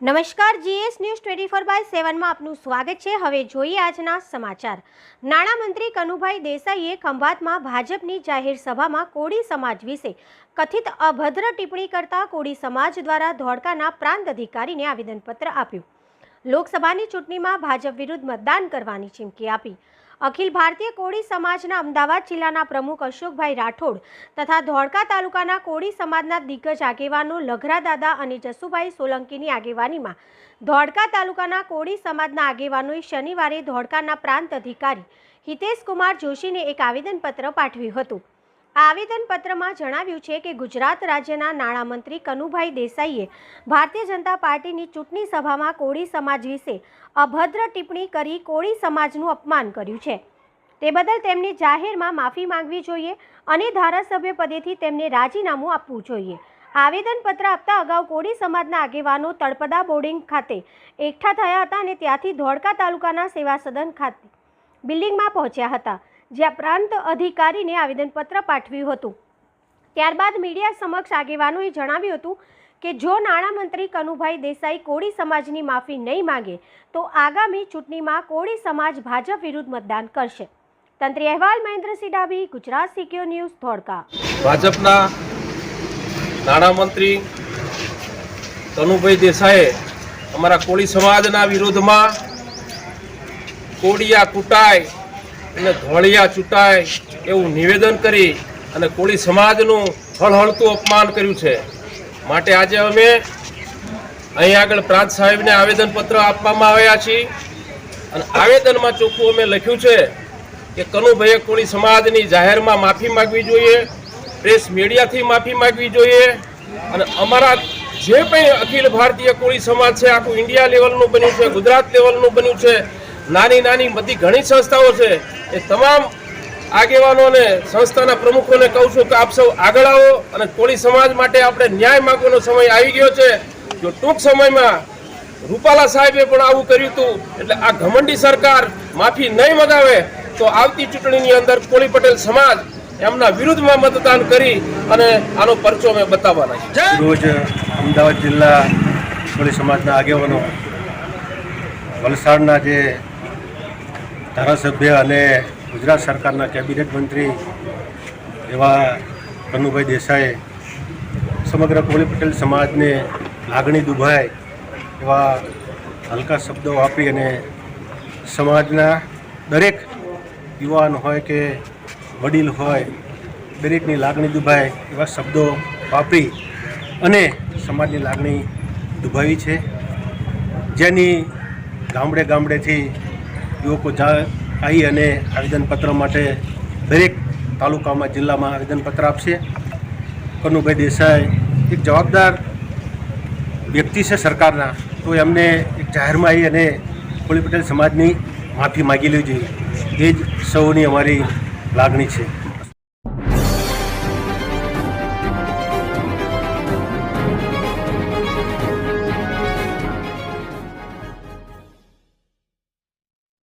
નમસ્કાર, GS news twenty four by સેવનમાં આપનું સ્વાગત છે. હવે જોઈએ આજના સમાચાર. નાણામંત્રી કનુભાઈ દેસાઈએ ખંભાતમાં ભાજપની જાહેર સભામાં કોળી સમાજ વિશે કથિત અભદ્ર ટિપ્પણી કરતા કોળી સમાજ દ્વારા ધોળકાના પ્રાંત અધિકારીને આવેદનપત્ર આપ્યું. લોકસભાની ચૂંટણીમાં ભાજપ વિરુદ્ધ મતદાન કરવાની ચીમકી આપી. અખિલ ભારતીય કોળી સમાજના અમદાવાદ જિલ્લાના પ્રમુખ અશોકભાઈ રાઠોડ તથા ધોળકા તાલુકાના કોળી સમાજના દિગ્ગજ આગેવાનો લઘરા દાદા અને જસુભાઈ સોલંકીની આગેવાનીમાં ધોળકા તાલુકાના કોળી સમાજના આગેવાનોએ શનિવારે ધોળકાના પ્રાંત અધિકારી હિતેશ કુમાર જોશીને એક આવેદનપત્ર પાઠવ્યું હતું. આવેદનપત્રમાં જણાવ્યું છે કે ગુજરાત રાજ્યના નાણામંત્રી કનુભાઈ દેસાઈએ ભારતીય જનતા પાર્ટીની ચૂંટણી સભામાં કોળી સમાજ વિશે અભદ્ર ટિપ્પણી કરી કોળી સમાજનું અપમાન કર્યું છે. તે બદલ તેમની જાહેરમાં માફી માંગવી જોઈએ અને ધારાસભ્ય પદેથી તેમને રાજીનામું આપવું જોઈએ. આવેદનપત્ર આપતા અગાઉ કોળી સમાજના આગેવાનો તળપદા બોર્ડિંગ ખાતે એકઠા થયા હતા અને ત્યાંથી ધોળકા તાલુકાના સેવા સદન ખાતે બિલ્ડિંગમાં પહોંચ્યા હતા. જ્યાં પ્રાંત અધિકારીને આવેદનપત્ર પાઠવ્યું હતું. ત્યારબાદ મીડિયા સમક્ષ આગેવાનોએ જણાવ્યું હતું કે, જો નાણામંત્રી કનુભાઈ દેસાઈ કોળી સમાજની માફી નહીં માંગે, તો આગામી ચૂંટણીમાં કોળી સમાજ ભાજપ વિરુદ્ધ મતદાન કરશે. તંત્રી અહેવાલ મહેન્દ્રસિંહ ડાભી, ગુજરાત સિક્યો ન્યૂઝ, ધોળકા. ભાજપના નાણામંત્રી કનુભાઈ દેસાઈએ અમારા કોળી સમાજના વિરોધમાં કોડિયા કૂટાય અને ધોળિયા ચૂંટાય એવું નિવેદન કરી અને કોળી સમાજનું હળહળતું અપમાન કર્યું છે. માટે આજે અમે અહીં આગળ પ્રાંત સાહેબને આવેદનપત્ર આપવામાં આવ્યા છીએ અને આવેદનમાં ચોખ્ખું અમે લખ્યું છે કે કનુભાઈએ કોળી સમાજની જાહેરમાં માફી માગવી જોઈએ, પ્રેસ મીડિયાથી માફી માગવી જોઈએ અને અમારા જે કંઈ અખિલ ભારતીય કોળી સમાજ છે, આખું ઇન્ડિયા લેવલનું બન્યું છે, ગુજરાત લેવલનું બન્યું છે નાની નાની બધી ઘણી સંસ્થાઓ છે. એ તમામ આગેવાનોને સંસ્થાના પ્રમુખોને કહું છું કે આપ સૌ આગળ આવો અને કોળી સમાજ માટે આપણે ન્યાય માગવાનો સમય આવી ગયો છે. જો ટૂંક સમયમાં રૂપાલા સાહેબે પણ આવું કર્યું હતું એટલે આ ઘમંડી સરકાર માફી નહીં મગાવે તો આવતી ચૂંટણીની અંદર કોળી પટેલ સમાજ એમના વિરુદ્ધમાં મતદાન કરી અને આનો પરચો અમે બતાવવાના છે રોજ અમદાવાદ જિલ્લા કોળી સમાજના આગેવાનો વલસાડના જે ધારાસભ્ય અને ગુજરાત સરકારના કેબિનેટ મંત્રી એવા કનુભાઈ દેસાઈએ સમગ્ર કોળી પટેલ સમાજને લાગણી દુભાય એવા હલકા શબ્દો વાપરી અને સમાજના દરેક યુવાન હોય કે વડીલ હોય, દરેકની લાગણી દુભાય એવા શબ્દો વાપરી અને સમાજની લાગણી દુભાવી છે. જેની ગામડે ગામડેથી યુવકો જા આવી અને આવેદનપત્ર માટે દરેક તાલુકામાં, જિલ્લામાં આવેદનપત્ર આપશે. કનુભાઈ દેસાઈ એક જવાબદાર વ્યક્તિ છે સરકારના, તો એમને એક જાહેરમાં આવી અને કોળી પટેલ સમાજની માફી માગી લેવી જોઈએ. એ જ સૌની અમારી લાગણી છે.